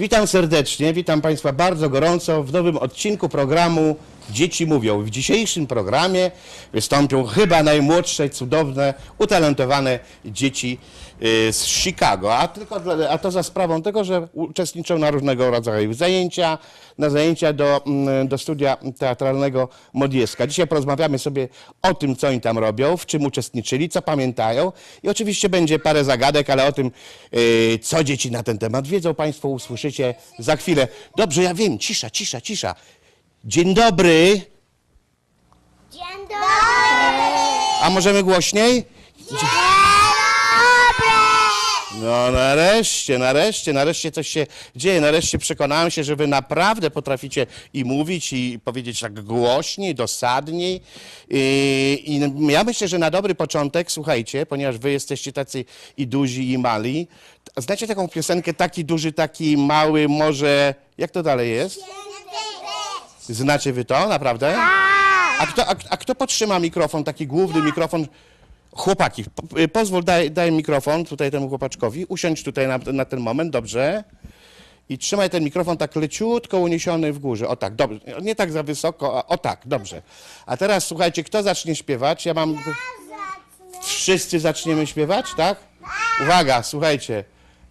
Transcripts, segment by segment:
Witam serdecznie, witam Państwa bardzo gorąco w nowym odcinku programu Dzieci Mówią. W dzisiejszym programie wystąpią chyba najmłodsze, cudowne, utalentowane dzieci y, z Chicago, a, tylko a to za sprawą tego, że uczestniczą na różnego rodzaju zajęcia, na zajęcia do, mm, do studia teatralnego Modieska. Dzisiaj porozmawiamy sobie o tym, co oni tam robią, w czym uczestniczyli, co pamiętają i oczywiście będzie parę zagadek, ale o tym, y, co dzieci na ten temat wiedzą, Państwo usłyszycie za chwilę. Dobrze, ja wiem, cisza, cisza, cisza. Dzień dobry, Dzień dobry! a możemy głośniej? Dzień dobry! No nareszcie, nareszcie, nareszcie coś się dzieje. Nareszcie przekonałem się, że wy naprawdę potraficie i mówić, i powiedzieć tak głośniej, dosadniej. I, I ja myślę, że na dobry początek, słuchajcie, ponieważ wy jesteście tacy i duzi, i mali. Znacie taką piosenkę taki duży, taki mały, może... Jak to dalej jest? Znacie wy to, naprawdę? A kto, a, a kto podtrzyma mikrofon, taki główny mikrofon? Chłopaki, po, y, pozwól, daj, daj mikrofon tutaj temu chłopaczkowi. Usiądź tutaj na, na ten moment, dobrze. I trzymaj ten mikrofon tak leciutko uniesiony w górze. O tak, dobrze. Nie tak za wysoko, a, o tak, dobrze. A teraz słuchajcie, kto zacznie śpiewać? Ja mam... Wszyscy zaczniemy śpiewać, tak? Uwaga, słuchajcie.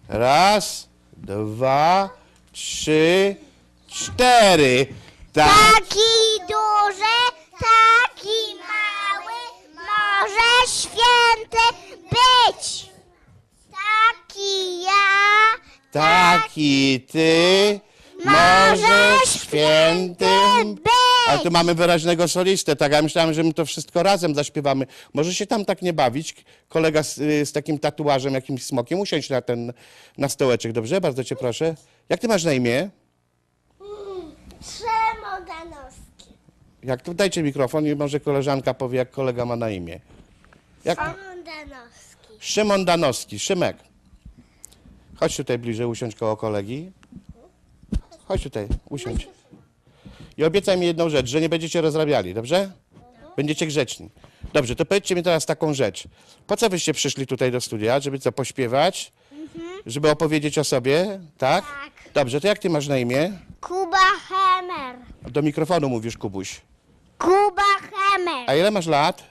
Raz, dwa, trzy, cztery. Tak. Taki duży, taki mały, może święty być. Taki ja, Taki ty możesz świętym być. Ale tu mamy wyraźnego solistę, tak? Ja myślałem, że my to wszystko razem zaśpiewamy. Może się tam tak nie bawić. Kolega z, y, z takim tatuażem, jakimś smokiem, usiądź na ten, na stołeczek, dobrze? Bardzo cię proszę. Jak ty masz na imię? Przemodanowski. Jak tu dajcie mikrofon i może koleżanka powie, jak kolega ma na imię. Jak? Przemodanowski. Szymon Danowski. Szymek. Chodź tutaj bliżej, usiądź koło kolegi. Chodź tutaj, usiądź. I obiecaj mi jedną rzecz, że nie będziecie rozrabiali, dobrze? Będziecie grzeczni. Dobrze, to powiedzcie mi teraz taką rzecz. Po co wyście przyszli tutaj do studia? Żeby co, pośpiewać? Żeby opowiedzieć o sobie, tak? Tak. Dobrze, to jak ty masz na imię? Kuba Hemer. Do mikrofonu mówisz, Kubuś. Kuba Hemer. A ile masz lat?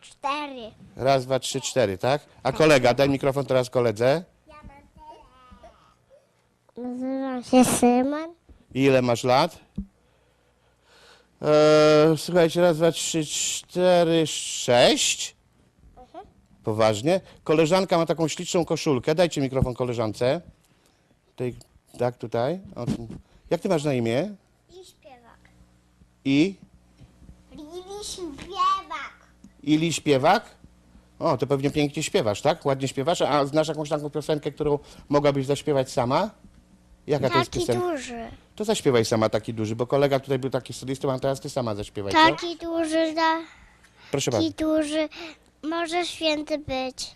Cztery. Raz, dwa, trzy, cztery, tak? A kolega, daj mikrofon teraz koledze. Nazywam się Szymon. I Ile masz lat? Eee, słuchajcie, raz, dwa, trzy, cztery, sześć. Poważnie. Koleżanka ma taką śliczną koszulkę. Dajcie mikrofon koleżance. Tej, tak, tutaj. O, tu. Jak ty masz na imię? I śpiewak. I? Lili śpiewak. Ili śpiewak? O, to pewnie pięknie śpiewasz, tak? Ładnie śpiewasz. A znasz jakąś taką piosenkę, którą mogłabyś zaśpiewać sama? Jaka to jest Taki piosenka? duży. To zaśpiewaj sama taki duży, bo kolega tutaj był taki solistą, a teraz ty sama zaśpiewaj, co? Taki duży, da, Proszę bardzo. taki duży, może święty być.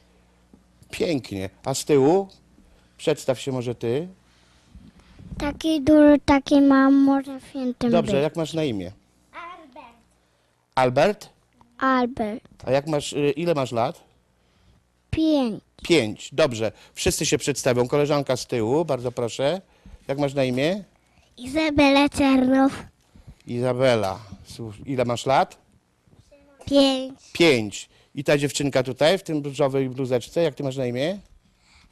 Pięknie. A z tyłu? Przedstaw się może ty. Taki duży, taki mam, może świętym Dobrze, być. jak masz na imię? Albert. Albert? Albert. A jak masz, y, ile masz lat? Pięć. Pięć. Dobrze. Wszyscy się przedstawią. Koleżanka z tyłu, bardzo proszę. Jak masz na imię? Izabela Czernow. Izabela. Słuch- Ile masz lat? Pięć. Pięć. I ta dziewczynka tutaj, w tym różowej bluzeczce, jak ty masz na imię?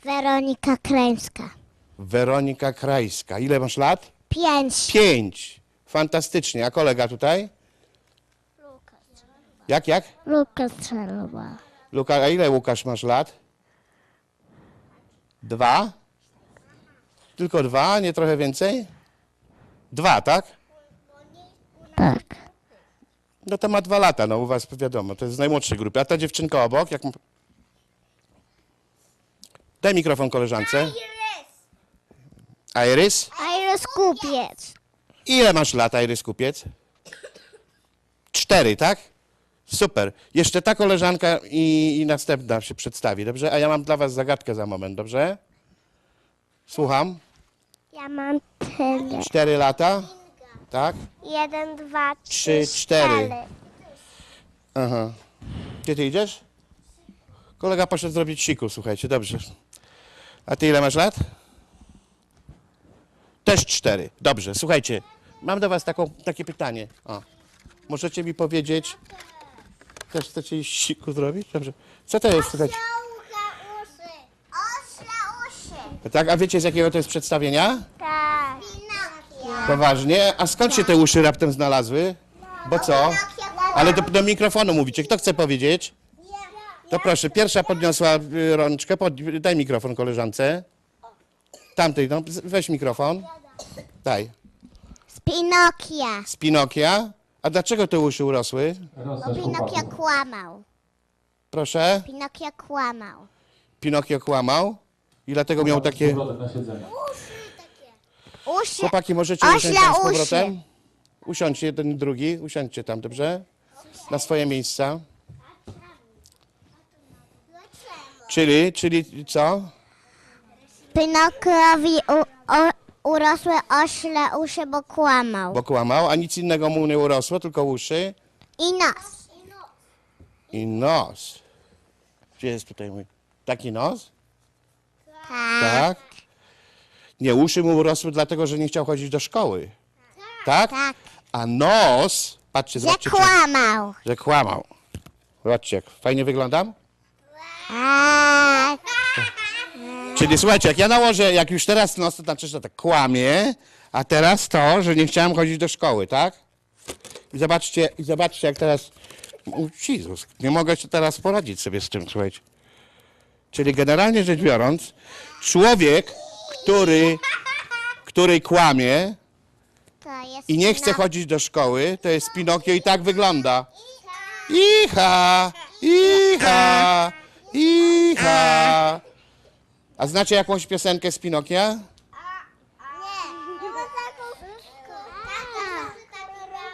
Weronika Kręska. Weronika Krajska. Ile masz lat? Pięć. Pięć. Fantastycznie. A kolega tutaj? Jak, jak? Luka Strzelowa. Luka, a ile Łukasz masz lat? Dwa? Tylko dwa, nie trochę więcej? Dwa, tak? Tak. No to ma dwa lata, no u was wiadomo, to jest z najmłodszej grupy. A ta dziewczynka obok, jak... Daj mikrofon koleżance. Iris? Iris Kupiec. Ile masz lat, Iris Kupiec? Cztery, tak? Super. Jeszcze ta koleżanka i, i następna się przedstawi, dobrze? A ja mam dla was zagadkę za moment, dobrze? Słucham. Ja mam tyle. Cztery lata? Tak? Jeden, dwa, Trzy, cztery. Aha. Gdzie ty idziesz? Kolega poszedł zrobić siku, słuchajcie, dobrze. A ty ile masz lat? Też cztery. Dobrze, słuchajcie, mam do was taką, takie pytanie. O. Możecie mi powiedzieć, też chcecie iść siku zrobić? Dobrze. Co to jest, słuchajcie? Ucha, uszy. Ośle uszy. Tak, a wiecie z jakiego to jest przedstawienia? Tak. Poważnie? A skąd się te uszy raptem znalazły? Bo co? Ale do, do mikrofonu mówicie. Kto chce powiedzieć? To proszę, pierwsza podniosła y, rączkę. Pod, daj mikrofon koleżance. Tamtej, no, z- weź mikrofon. Daj. Z Pinokia. Z Pinokia. A dlaczego te uszy urosły? Bo Pinokia kłamał. Proszę. Pinokia kłamał. Pinokio kłamał i dlatego miał takie... na siedzenie. Uszy. Chłopaki, możecie Ośle usiąść tam z powrotem? Usiądźcie jeden i drugi. Usiądźcie tam, dobrze? Na swoje miejsca. Czyli, czyli co? Pinokiowi u, o, urosły ośle uszy, bo kłamał. Bo kłamał, a nic innego mu nie urosło, tylko uszy I nos. i nos. Gdzie jest tutaj mój? Taki nos? Tak. Nie, uszy mu urosły dlatego, że nie chciał chodzić do szkoły. Tak? Tak. A nos, patrzcie, Że zobaczcie, czy- kłamał. że kłamał. Zobaczcie, jak fajnie wyglądam. Tak. Czyli słuchajcie, jak ja nałożę, jak już teraz nos, to znaczy, że tak kłamie, a teraz to, że nie chciałem chodzić do szkoły, tak? I zobaczcie, i zobaczcie jak teraz, o, Jezus, nie mogę się teraz poradzić sobie z tym, słuchajcie. Czyli generalnie rzecz biorąc, człowiek, który, który kłamie i nie chce chodzić do szkoły, to jest Pinokio i tak wygląda. Icha, icha, icha. A znacie jakąś piosenkę z Pinokia?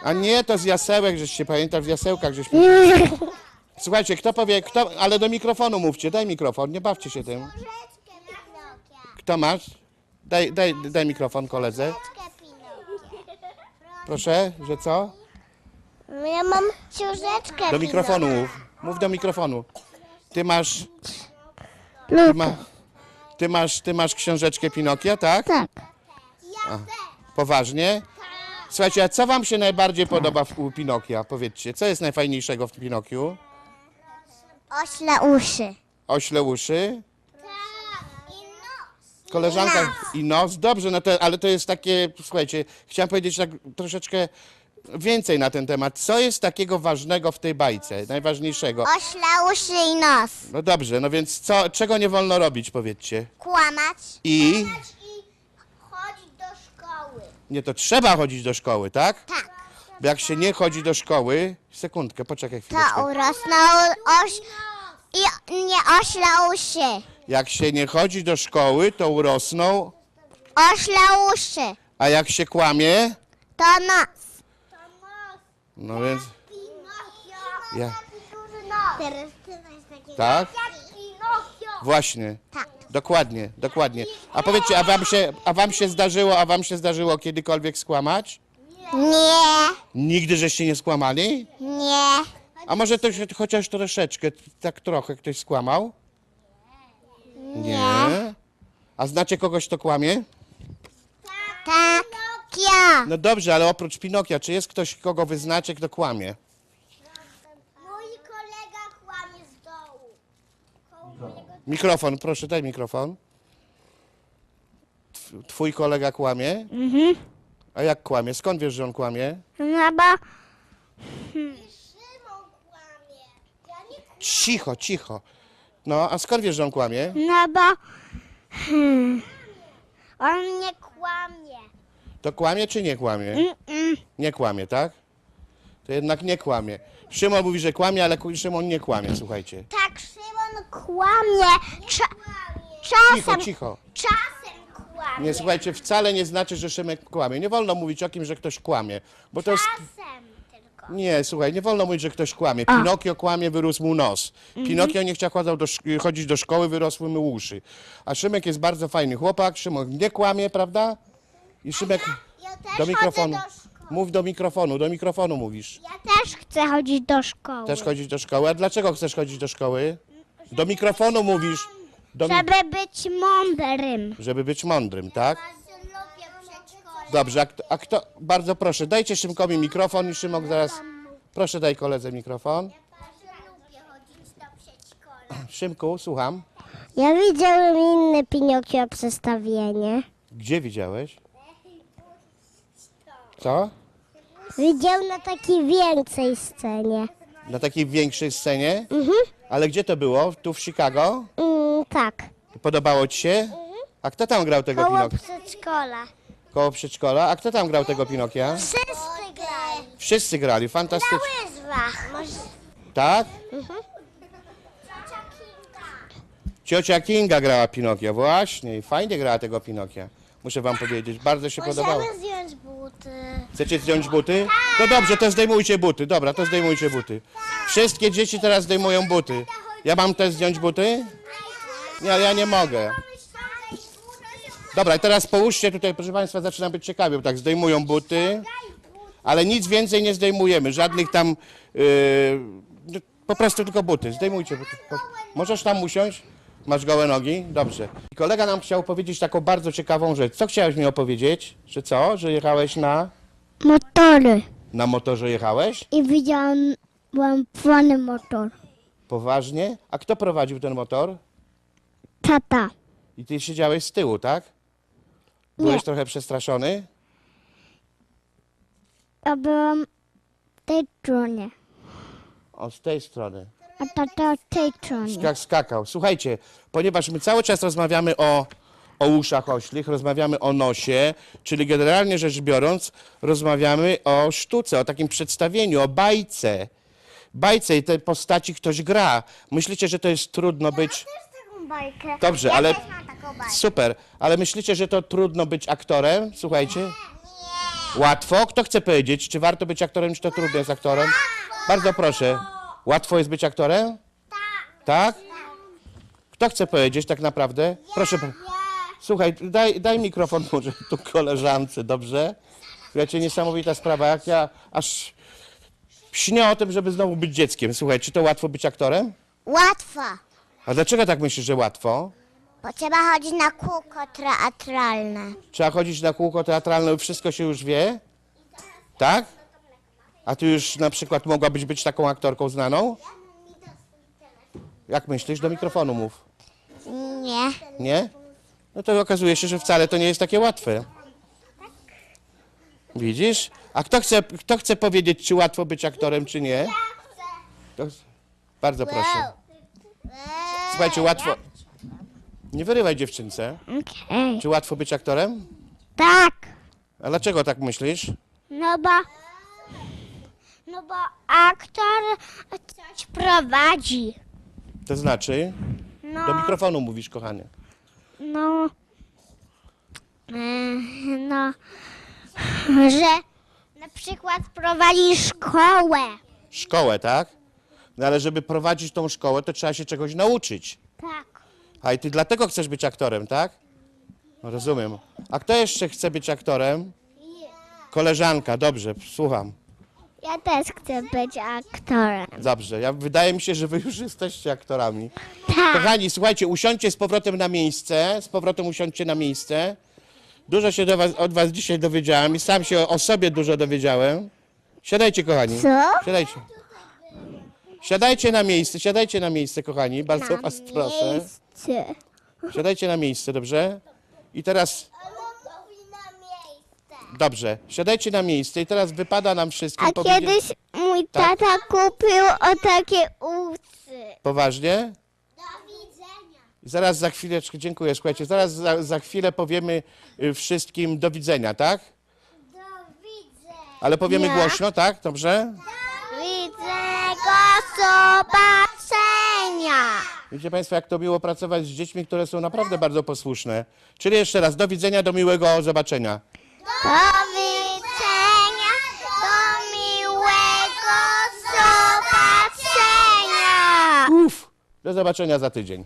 A nie, to z jasełek, żeście pamiętasz, w jasełkach żeśmy... Słuchajcie, kto powie, kto, ale do mikrofonu mówcie, daj mikrofon, nie bawcie się tym. Kto masz? Daj, daj, daj mikrofon koledze. Proszę, że co? Ja mam książeczkę. Do mikrofonu mów. Mów do mikrofonu. Ty masz... Ty, ma, ty, masz, ty masz książeczkę Pinokia, tak? Tak. Poważnie? Słuchajcie, a co wam się najbardziej podoba w, u Pinokia? Powiedzcie, co jest najfajniejszego w Pinokiu? Ośle uszy. Ośle uszy? Koleżanka i nos? Dobrze, no to, ale to jest takie, słuchajcie, chciałem powiedzieć tak troszeczkę więcej na ten temat. Co jest takiego ważnego w tej bajce? Najważniejszego? Ośle uszy i nos. No dobrze, no więc co, czego nie wolno robić, powiedzcie? Kłamać. I? I chodzić do szkoły. Nie, to trzeba chodzić do szkoły, tak? Tak. Bo jak się nie chodzi do szkoły... Sekundkę, poczekaj chwileczkę. To urosną oś... I nie ośle uszy. Jak się nie chodzi do szkoły, to urosną, Ośle uszy. a jak się kłamie, To nos. No więc. Ja. Teraz ty masz takiego. tak, właśnie, Tak. dokładnie, dokładnie. A powiedzcie, a wam się, a wam się zdarzyło, a wam się zdarzyło kiedykolwiek skłamać? Nie. Nigdy żeście nie skłamali? Nie. A może to się chociaż troszeczkę, tak trochę ktoś skłamał? Nie. A znacie kogoś, kto kłamie? Tak. Pinokio. No dobrze, ale oprócz Pinokia, czy jest ktoś, kogo wy znacie, kto kłamie? Mój kolega kłamie z dołu. Mikrofon, proszę, daj mikrofon. Tw- Twój kolega kłamie? Mhm. A jak kłamie? Skąd wiesz, że on kłamie? No bo... Szymon kłamie. Ja nie Cicho, cicho. No, a skąd wiesz, że on kłamie? No bo... Hmm. On nie kłamie. To kłamie czy nie kłamie? Nie kłamie, tak? To jednak nie kłamie. Szymon mówi, że kłamie, ale ku- Szymon nie kłamie, słuchajcie. Tak, Szymon kłamie. Cza Cicho, czasem, cicho. czasem kłamie. Nie, słuchajcie, wcale nie znaczy, że Szymek kłamie. Nie wolno mówić o kimś, że ktoś kłamie, bo to jest... Czasem. Nie, słuchaj, nie wolno mówić, że ktoś kłamie. Pinokio kłamie, wyrósł mu nos. Pinokio nie chciał chodzić do, szk- chodzić do szkoły, wyrosły mu uszy. A Szymek jest bardzo fajny chłopak, Szymon nie kłamie, prawda? I Szymek Ja też do mikrofonu. chodzę do szkoły. Mów do mikrofonu, do mikrofonu mówisz. Ja też chcę chodzić do szkoły. Chcesz chodzić do szkoły? A dlaczego chcesz chodzić do szkoły? Do mikrofonu mówisz. Do mi- Żeby być mądrym. żeby być mądrym, tak? Dobrze, a kto, a kto, bardzo proszę, dajcie Szymkowi mikrofon i Szymok zaraz, proszę daj koledze mikrofon. Lubię chodzić do przedszkola. Szymku, słucham. Ja widziałem inne Pinokio przedstawienie. Gdzie widziałeś? Co? Widział na takiej większej scenie. Na takiej większej scenie? Ale gdzie to było? Tu w Chicago? Mm, tak. Podobało ci się? A kto tam grał tego Koło Pinokia? przedszkola. Koło przedszkola? A kto tam grał tego Pinokia? Wszyscy grali. Wszyscy grali, fantastycznie. Na łyżwach. Może... Tak? Ciocia Kinga grała Pinokia, właśnie. I fajnie grała tego Pinokia. Muszę wam powiedzieć, bardzo się podobało. Możemy zdjąć buty. Chcecie zdjąć buty? No dobrze, to zdejmujcie buty. Dobra, to zdejmujcie buty. Wszystkie dzieci teraz zdejmują buty. Ja mam też zdjąć buty? Nie, ja nie mogę. Dobra, i teraz połóżcie tutaj, proszę Państwa, zaczyna być ciekawie, bo tak zdejmują buty, ale nic więcej nie zdejmujemy, żadnych tam, yy, no, po prostu tylko buty, zdejmujcie buty. Możesz tam usiąść? Masz gołe nogi? Dobrze. I kolega nam chciał powiedzieć taką bardzo ciekawą rzecz. Co chciałeś mi opowiedzieć? Że co? Że jechałeś na... Motory. Na motorze jechałeś? I widziałem fany motor. Poważnie? A kto prowadził ten motor? Tata. I ty siedziałeś z tyłu, tak? Byłeś trochę przestraszony? Ja byłam w tej stronie. O, z tej strony. A tata w tej stronie. Jak skakał. Słuchajcie, ponieważ my cały czas rozmawiamy o, o uszach oślich, rozmawiamy o nosie, czyli generalnie rzecz biorąc, rozmawiamy o sztuce, o takim przedstawieniu, o bajce. Bajce i tej postaci ktoś gra. Myślicie, że to jest trudno być... taką bajkę. Dobrze, ale... Super, ale myślicie, że to trudno być aktorem? Słuchajcie. Łatwo? Kto chce powiedzieć, czy warto być aktorem, czy to trudno jest aktorem? Bardzo proszę. Łatwo jest być aktorem? Tak. Tak? Kto chce powiedzieć tak naprawdę? Proszę. Słuchaj, daj, daj mikrofon może tu koleżance, dobrze? Słuchajcie, niesamowita sprawa, jak ja aż śnię o tym, żeby znowu być dzieckiem. Słuchaj, czy to łatwo być aktorem? Łatwo. A dlaczego tak myślisz, że łatwo? Bo trzeba chodzić na kółko teatralne. Trzeba chodzić na kółko teatralne i wszystko się już wie? Tak? A ty już na przykład mogłabyś być taką aktorką znaną? Jak myślisz? Do mikrofonu mów. Nie. Nie? No to okazuje się, że wcale to nie jest takie łatwe. Widzisz? A kto chce, kto chce powiedzieć, czy łatwo być aktorem, czy nie? To... Bardzo proszę. Słuchajcie, łatwo... Nie wyrywaj dziewczynce. Okej. Czy łatwo być aktorem? Tak. A dlaczego tak myślisz? No bo... No bo aktor coś prowadzi. To znaczy? No, Do mikrofonu mówisz, kochanie. no... e, No... Że na przykład prowadzi szkołę. Szkołę, tak? No ale żeby prowadzić tą szkołę, to trzeba się czegoś nauczyć. A i ty dlatego chcesz być aktorem, tak? No, rozumiem. A kto jeszcze chce być aktorem? Koleżanka, dobrze, słucham. Ja też chcę być aktorem. Dobrze, ja, wydaje mi się, że wy już jesteście aktorami. Tak. Kochani, słuchajcie, usiądźcie z powrotem na miejsce, z powrotem usiądźcie na miejsce. Dużo się was, od was dzisiaj dowiedziałem i sam się o, sobie dużo dowiedziałem. Siadajcie, kochani. Co? Siadajcie. Siadajcie na miejsce, siadajcie na miejsce, kochani. Bardzo was proszę. Miejsce. Siadajcie na miejsce, dobrze? I teraz, dobrze, siadajcie na miejsce i teraz wypada nam wszystkim A powiedzieć... kiedyś mój Tak. tata kupił o takie ucy. Poważnie? Do widzenia. Zaraz za chwileczkę, dziękuję, słuchajcie, zaraz za, za chwilę powiemy y, wszystkim do widzenia, tak? Do widzenia. Ale powiemy Ja? głośno, tak? Dobrze? Widzego zobaczenia. Widzicie Państwo, jak to miło pracować z dziećmi, które są naprawdę bardzo posłuszne. Czyli jeszcze raz, do widzenia, do miłego zobaczenia. Do widzenia. Do miłego zobaczenia. Uf, do zobaczenia za tydzień.